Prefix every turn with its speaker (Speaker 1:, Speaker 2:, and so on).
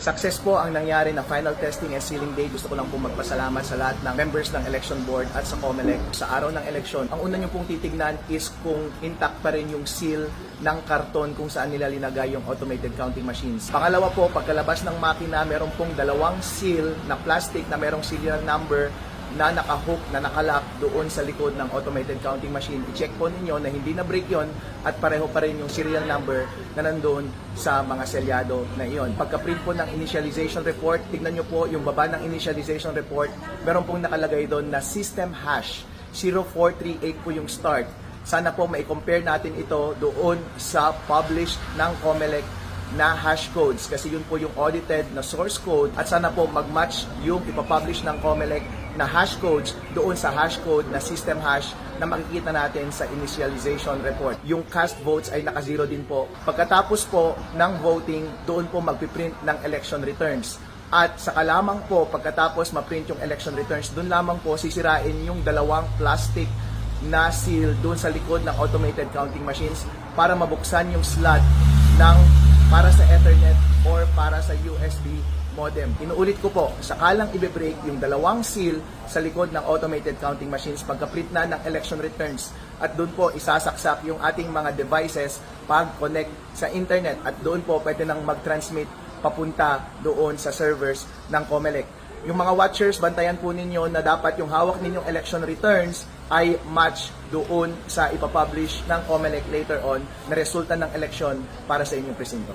Speaker 1: Success po ang nangyari na final testing and sealing day. Gusto ko lang po magpasalamat sa lahat ng members ng election board at sa COMELEC sa araw ng eleksyon. Ang una nyo pong titignan is kung intact pa rin yung seal ng karton kung saan nila linagay yung automated counting machines. Pangalawa po, pagkalabas ng makina, meron pong dalawang seal na plastic na merong serial number na nakahook, na nakalock doon sa likod ng automated counting machine. I-check po ninyo na hindi na break yon at pareho pa rin yung serial number na nandoon sa mga selyado na iyon. Pagka-print po ng initialization report, tignan nyo po yung baba ng initialization report, meron pong nakalagay doon na system hash 0438 po yung start. Sana po mai-compare natin ito doon sa published ng COMELEC na hash codes kasi yun po yung audited na source code at sana po mag-match yung ipapublish ng COMELEC na hash codes doon sa hash code na system hash na makikita natin sa initialization report. Yung cast votes ay naka-zero din po. Pagkatapos po ng voting, doon po magpiprint ng election returns. At saka lamang po, pagkatapos ma-print yung election returns, doon lamang po sisirain yung dalawang plastic na seal doon sa likod ng automated counting machines para mabuksan yung slot ng para sa Ethernet or para sa USB modem. Inuulit ko po, sakalang ibe-break yung dalawang seal sa likod ng automated counting machines pagka-print na ng election returns at doon po isasaksak yung ating mga devices pag-connect sa internet at doon po pwede nang mag-transmit papunta doon sa servers ng COMELEC. Yung mga watchers, bantayan po ninyo na dapat yung hawak ninyong election returns ay match doon sa ipapublish ng COMELEC later on na resulta ng eleksyon para sa inyong presinto.